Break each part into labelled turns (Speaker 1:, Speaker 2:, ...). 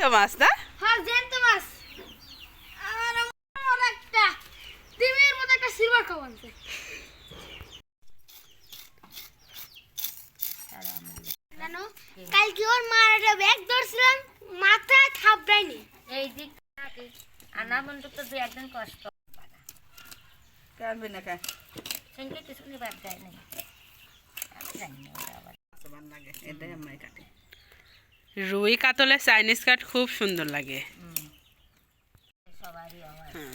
Speaker 1: তো মাছ না?
Speaker 2: হ্যাঁ জ্যান্ত মাছ। আর আমার একটা ডিমের মতো একটা সিলভার কাপ আনছে। জানো কালকে ওর মার একটা ব্যাগ ধরছিলাম মাথায় থাপড়াইনি
Speaker 3: এই দিক থাকে আনা বন্ধু তো দু একদিন কষ্ট
Speaker 1: কাটবে না। কাট
Speaker 3: সেদিকে কিছু দেয় নাই। আমি জানি না আবার।
Speaker 1: লাগে এটাই আমরা কাটি রুই কাতলে চাইনিজ কাঠ খুব সুন্দর লাগে
Speaker 3: হুম। সবারই আমার
Speaker 1: হ্যাঁ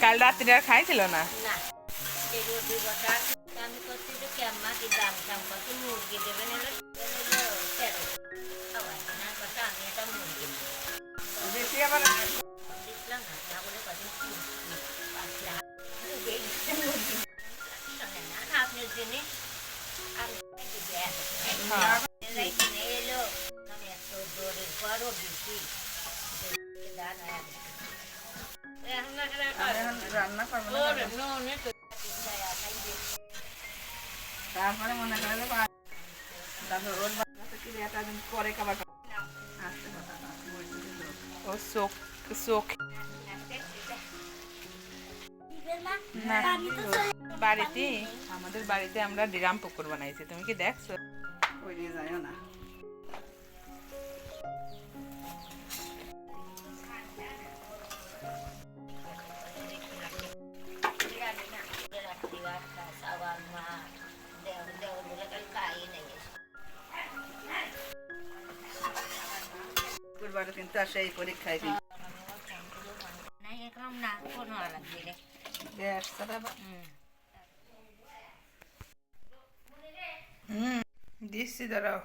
Speaker 1: কাল রাত্রে আর খাইছিল না
Speaker 3: কেমন কি দাম দাম কত মুরগি দেবেন
Speaker 1: তারপরে মনে করে তারপর একটা পরে খাবার খাবে। আস্তে কথা চোখ চোখ বাড়িতে আমাদের বাড়িতে আমরা ডিরাম পুকুর বানাইছি। তুমি কি দেখছ? ওই যাইও না। কিন্তু আসে এই পরীক্ষায় দিই গ্যাস ছাড়া দিচ্ছি দাঁড়াও।